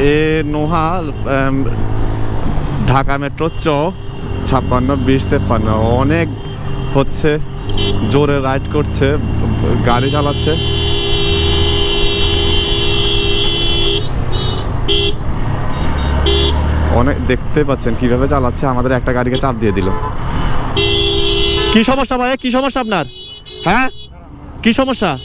এ Noha Dhaka metro চ, ছাপ্পান্ন, বিশ, তেপ্পান্ন। অনেক হচ্ছে, জোরে রাইড করছে, গাড়ি চালাচ্ছে। অনেক, দেখতে পাচ্ছেন কীভাবে চালাচ্ছে, আমাদের একটা গাড়িকে চাপ দিয়ে দিল। কি সমস্যা ভাই? কি সমস্যা আপনার? হ্যাঁ? কি সমস্যা?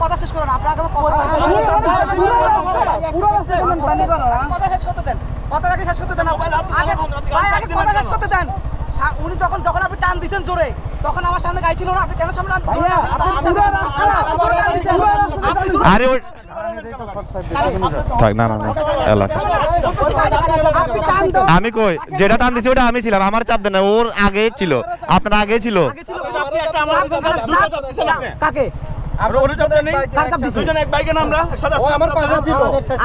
কথা শেষ করো না আপনার শেষ করতে দেন। কথাটাকে শেষ করতে দেন শেষ করতে দেন। উনি যখন যখন আপনি টান দিছেন জোরে তখন আমার সামনে গাড়ি ছিল না আপনি কেন সামনে আরে থাক না না এলাকা। আমি কই? যেটা টান দিছি ওটা আমি ছিলাম। আমার চাপ দেন না ওর আগে ছিল। আপনার আগে ছিল। কাকে?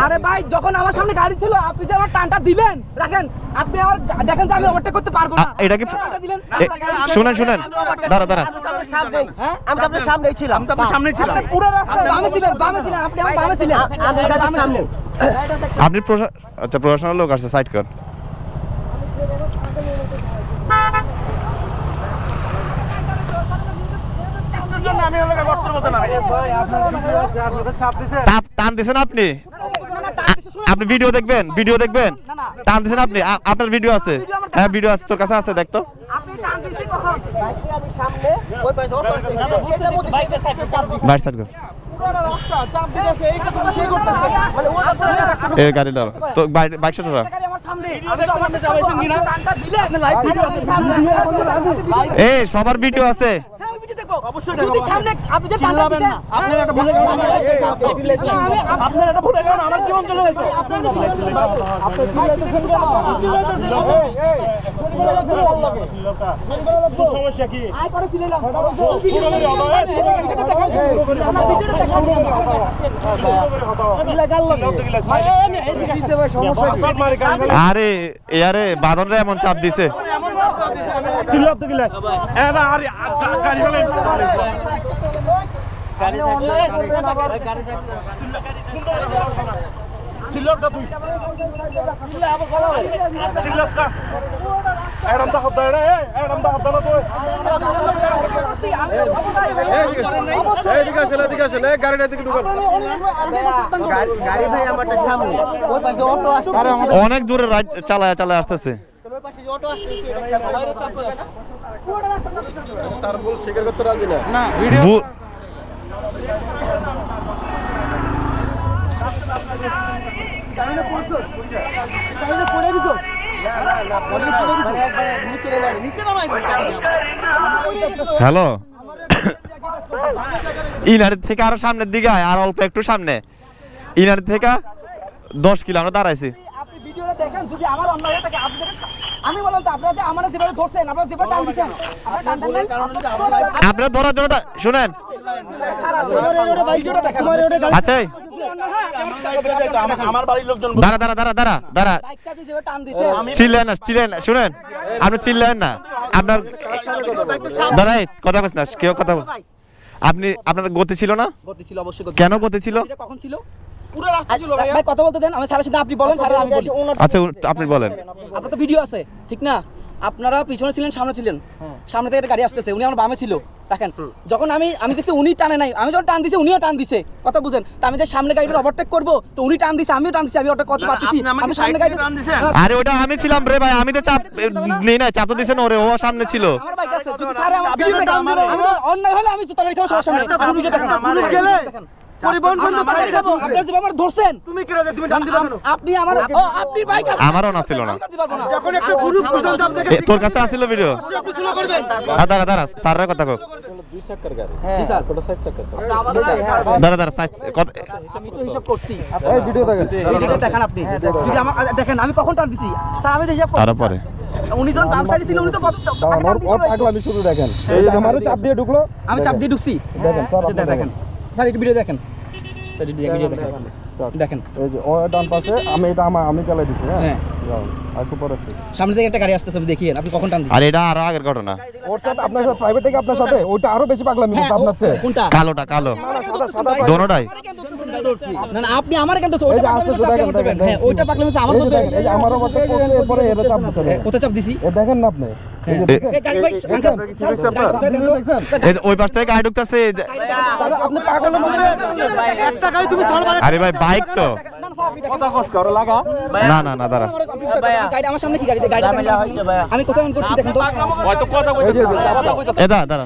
আরে ভাই যখন আমার সামনে গাড়ি ছিল আপনি যে আমার টানটা দিলেন রাখেন আপনি আমার দেখেন যে আমি ওভারটেক করতে পারব না। এটা কি শুনেন শুনেন। দাঁড়া দাঁড়া। হ্যাঁ? আমি তো আপনার সামনেই ছিলাম। পুরো রাস্তা বামে ছিলেন বামে ছিলেন আপনি আমার বামে ছিলেন। আচ্ছা প্রশাসনের লোক আসছে সাইড কর টান দিছেন আপনি? আপনি ভিডিও দেখবেন ভিডিও দেখবেন। টান দিছেন আপনি? আপনার ভিডিও আছে। হ্যাঁ ভিডিও আছে তোর কাছে আছে দেখ তো। আপনি টান দিয়েছেন কখন? বাইর সাইড মানে এই গাড়িটা তো বাইক সাইড এই সবার ভিডিও আছে। দেখব অবশ্যই যদি সামনে আপনি যে টানটা দিছেন আপনি এটা ভুলে গেলেন আপনার এটা ভুলে গেলেন আমার জীবন চলে যাচ্ছে আপনি চিল্লাইতেছেন কেন সমস্যা কি আয় করে চিল্লাইলাম ভিডিওটা দেখান আমার আরে চাপ দিছে গাড়ি আসছে। অনেক দূরে রাইড চালায় চালায় আসতেছে। হ্যালো ইনার থেকে আরও সামনের দিকে আয় আর অল্প একটু সামনে। ইনার থেকে দশ কিলো আমরা দাঁড়াইছি। আপনি ভিডিওটা দেখেন যদি আমার অন্য হয়ে থাকে আপনি দেখেন আমি বললাম তো আপনারা যে আমার যেভাবে ধরছেন আপনারা যেভাবে টান দিচ্ছেন আপনারা ধরার জন্য শুনেন। আচ্ছা। এই, আমার বাড়ির লোকজন দাঁড়া দাঁড়া দাঁড়া দাঁড়া চিল্লেন না চিল্লেন শুনেন। আপনি চিল্লেন না। আপনার কথা বলছ না কেউ কথা বল আপনি আপনার গতি ছিল না? গতি ছিল অবশ্যই গতি কেন গতি ছিল? কখন ছিল? পুরো রাস্তা ছিল ভাই কথা বলতে দেন আমি স্যারের সাথে আপনি বলেন স্যার আমি বলি। আচ্ছা আপনি বলেন। আপনার তো ভিডিও আছে ঠিক না? আপনারা পিছনে ছিলেন সামনে ছিলেন। সামনে থেকে একটা গাড়ি আসতেছে উনি আমার বামে ছিল দেখেন। যখন আমি আমি দেখছি উনি টানে নাই আমি যখন টান দিছি উনিও টান দিছে কথা বুঝেন। তো আমি যে সামনে গাড়িটা ওভারটেক করব তো উনি টান দিছে আমিও টান দিছি আমি ওটা কত পাচ্ছি আমি সামনে গাড়ি আরে ওটা আমি ছিলাম রে ভাই আমি তো চাপ নেই না চাপ তো দিছেন ওরে ও সামনে ছিল। আমার বাইক আছে যদি স্যার আমার ভিডিও দেখেন আমি তো অন্যায় হলে আমি রেখে সবার সামনে। গেলে। আমারও না ছিল না। তোর কাছে ভিডিও দাঁড়া দাঁড়া স্যারের কথা দাঁড়া দাঁড়া দেখেন। ভিডিওটা দেখেন আপনি। যদি আমার দেখেন আমি কখন টান দিছি? স্যার আমি তো হিসাব পরে। উনি যখন বাম সাইডে ছিল উনি তো কত- দাঁড়ান টান ওর দিছিল ওর ভাই। পাগলামি শুরু দেখেন। এই যে আমারে চাপ দিয়ে ঢুকলো। আমি চাপ দিয়ে ঢুকছি। দেখেন স্যার দেখেন। স্যার একটু ভিডিও দেখেন। স্যার একটু ভিডিও দেখেন দেখেন। এই যে ও ডান পাশে আমি এটা আমার আমি চালাই দিছি হ্যাঁ? হ্যাঁ। আর একটু পরে সামনে থেকে একটা গাড়ি আসতেছে আপনি দেখিয়েন আপনি কখন টান আর এটা আরও আগের ঘটনা। ওর সাথে আপনার সাথে প্রাইভেট থেকে আপনার সাথে ওইটা আরও বেশি পাগলামি করতে আপনার কোনটা? কালোটা কালো। সাদা সাদা দোনোটাই। না না আপনি আমার কেন দেখেন হ্যাঁ ওইটা পাকলে হচ্ছে আমার ধরতে এই যে আমার ওপরটা পড়ছে এরপরে এর চাপ দিছে কোথায় চাপ দিছি? এ দেখেন না আপনি। আরে ভাই বাইক তো। না না না দাঁড়া। আমার সামনে কি গাড়ি? গাড়ি আমি কোথায় করছি দেখেন দাঁড়া।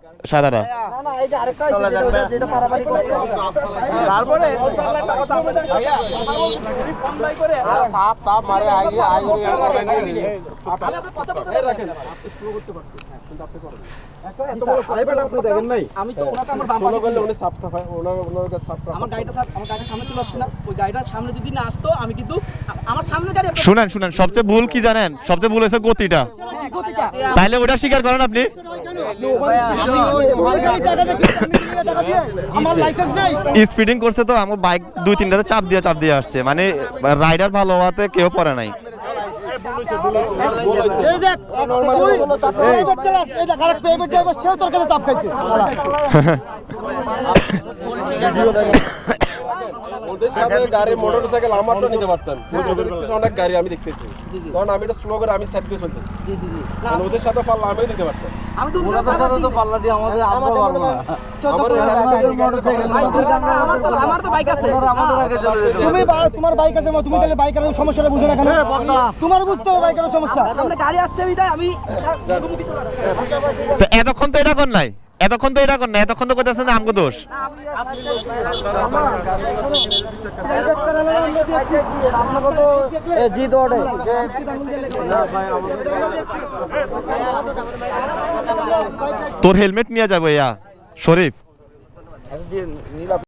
সাদাটা সাপ তাপ মারে আই আই আপনি দেখেন নাই আমি তো ওনাকে আমার বাম পাশে ছিল। আমার গাড়িটা আমার গাড়িটা সামনে চলে আসছে না ওই গাড়িটা সামনে যদি না আসতো আমি কিন্তু আমার সামনে গাড়ি শুনেন শুনেন সবচেয়ে ভুল কি জানেন সবচেয়ে ভুল হয়েছে গতিটা হ্যাঁ, গতিটা। তাইলে ওটা স্বীকার করেন আপনি। আমার লাইসেন্স নাই স্পিডিং করছে তো আমার বাইক দুই তিনটাতে চাপ দিয়ে চাপ দিয়ে আসছে। মানে রাইডার ভালো হওয়াতে কেউ পড়ে নাই। তোর কাছে চাপ খাইছে। ওদের সাথে গাড়ি মোটরসাইকেল আমারটা নিতে পারতাম অনেক গাড়ি আমি দেখতেছি। কারণ আমি এটা স্লো করে আমি সাইড দিয়ে চলতেছি। জি জি জি। না কারণ ওদের সাথে পাল্লা আমি নিতে পারতাম। আমি তো ওনাদের সাথে তো পাল্লা দিয়ে আমাদের আমাদের আমার তো তুমি বা- তোমার বাইক আছে তুমি তাহলে বাইকের সমস্যাটা বুঝো না কেন? তোমার বুঝতে হবে বাইকের সমস্যা। গাড়ি আসছে বিদায়। আমি এতক্ষণ তো এটা কর নাই। এতক্ষণ তো এটা কর না, এতক্ষণ তো করতেছেন আমগো দোষ। তোর হেলমেট নিয়ে যাব, ইয়া, শরীফ।